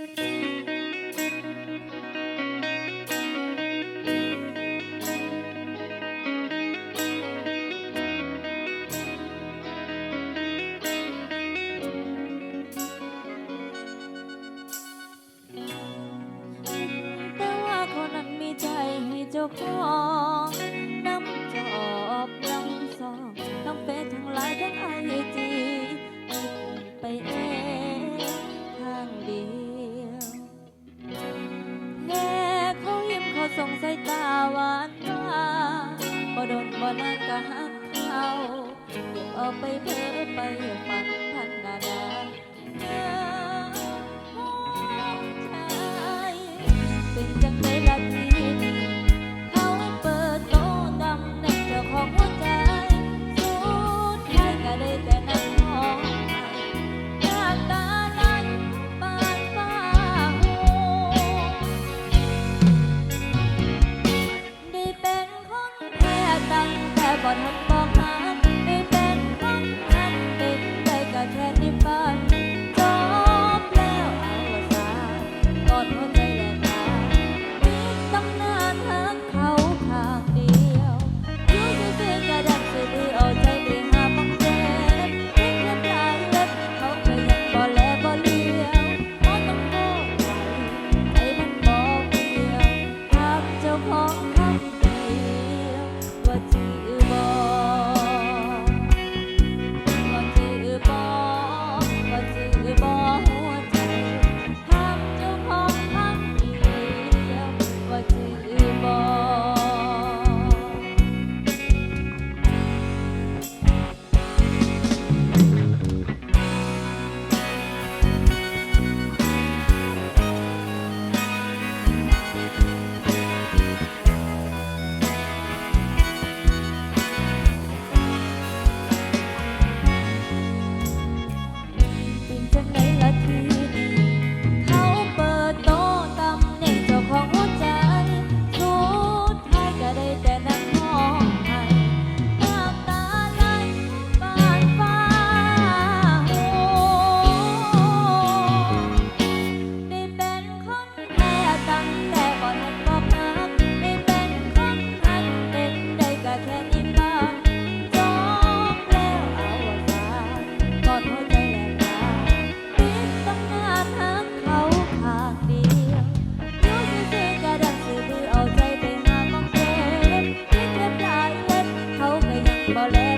แต่ว่าคนนั้นมีใจให้เจ้าของน้ำจอบน้ำซองทั้งเฟทั้งลน์ทั้งไอจีไปเอง มางก็หักเขาเก็บเอาไปเพ้อไปฝันพันนาดา tambalea.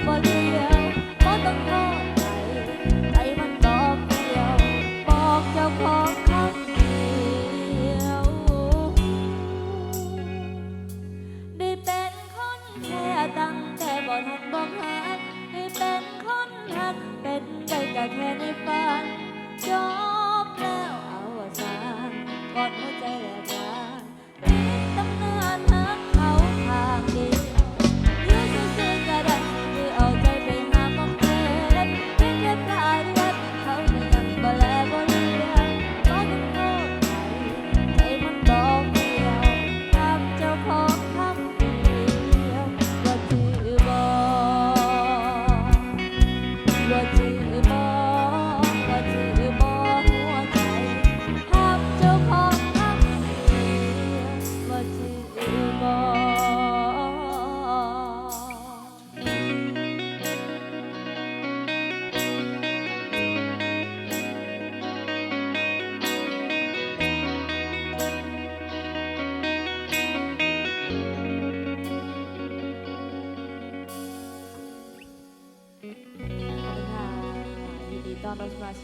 cho đôi vai